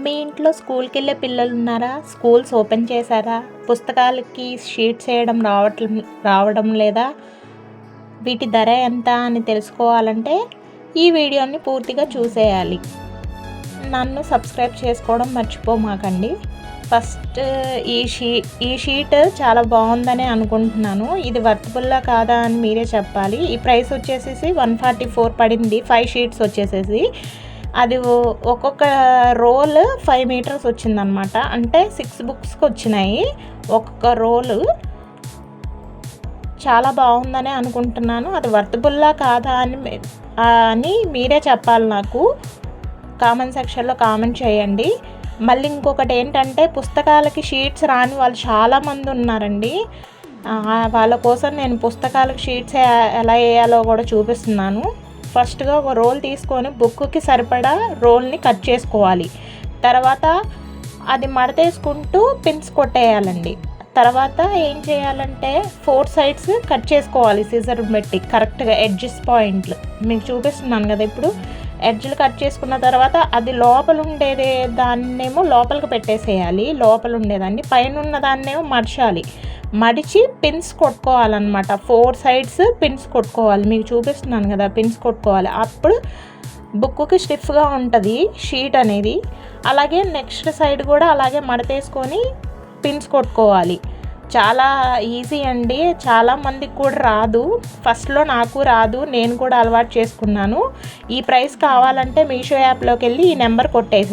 మీ ఇంట్లో స్కూల్కి వెళ్ళే పిల్లలు ఉన్నారా స్కూల్స్ ఓపెన్ చేశారా? పుస్తకాలకి షీట్స్ వేయడం రావటం రావడం లేదా? వీటి ధర ఎంత అని తెలుసుకోవాలంటే ఈ వీడియోని పూర్తిగా చూసేయాలి. నన్ను సబ్స్క్రైబ్ చేసుకోవడం మర్చిపోమాకండి ఫస్ట్ ఈ షీ ఈ షీట్ చాలా బాగుందని అనుకుంటున్నాను. ఇది వర్తబుల్లా కాదా అని మీరే చెప్పాలి. ఈ ప్రైస్ వచ్చేసేసి వన్ ఫార్టీ ఫోర్ పడింది. ఫైవ్ షీట్స్ వచ్చేసేసి. అది ఒక్కొక్క రోల్ ఫైవ్ మీటర్స్ వచ్చిందనమాట అంటే సిక్స్ బుక్స్కి వచ్చినాయి ఒక్కొక్క రోలు చాలా బాగుందని అనుకుంటున్నాను. అది వర్తబుల్లా కాదా అని అని మీరే చెప్పాలి నాకు. కామెంట్ సెక్షన్లో కామెంట్ చేయండి. మళ్ళీ ఇంకొకటి ఏంటంటే పుస్తకాలకి షీట్స్ రాని వాళ్ళు చాలామంది ఉన్నారండి. వాళ్ళ కోసం నేను పుస్తకాలకు షీట్స్ ఎలా వేయాలో కూడా చూపిస్తున్నాను. ఫస్ట్గా ఒక రోల్ తీసుకొని బుక్కి సరిపడా రోల్ని కట్ చేసుకోవాలి. తర్వాత అది మడతేసుకుంటూ పిన్స్ కొట్టేయాలండి. తర్వాత ఏం చేయాలంటే ఫోర్ సైడ్స్ కట్ చేసుకోవాలి సీజర్ పెట్టి కరెక్ట్గా ఎడ్జెస్ పాయింట్లు మీకు చూపిస్తున్నాను కదా ఇప్పుడు. ఎడ్జ్లు కట్ చేసుకున్న తర్వాత అది లోపల ఉండేది దాన్నేమో లోపలికి పెట్టేసేయాలి. లోపల ఉండేదాన్ని పైన ఉన్న దాన్నేమో మడచాలి. మడిచి పిన్స్ కొట్టుకోవాలన్నమాట. ఫోర్ సైడ్స్ పిన్స్ కొట్టుకోవాలి. మీకు చూపిస్తున్నాను కదా పిన్స్ కొట్టుకోవాలి. అప్పుడు బుక్కి స్టిఫ్గా ఉంటుంది షీట్ అనేది. అలాగే నెక్స్ట్ సైడ్ కూడా అలాగే మడతేసుకొని పిన్స్ కొట్టుకోవాలి. చాలా ఈజీ అండి. చాలా మందికి కూడా రాదు. ఫస్ట్లో నాకు రాదు. నేను కూడా అలవాటు చేసుకున్నాను. ఈ ప్రైస్ కావాలంటే మీషో యాప్లోకి వెళ్ళి ఈ నెంబర్ కొట్టేసి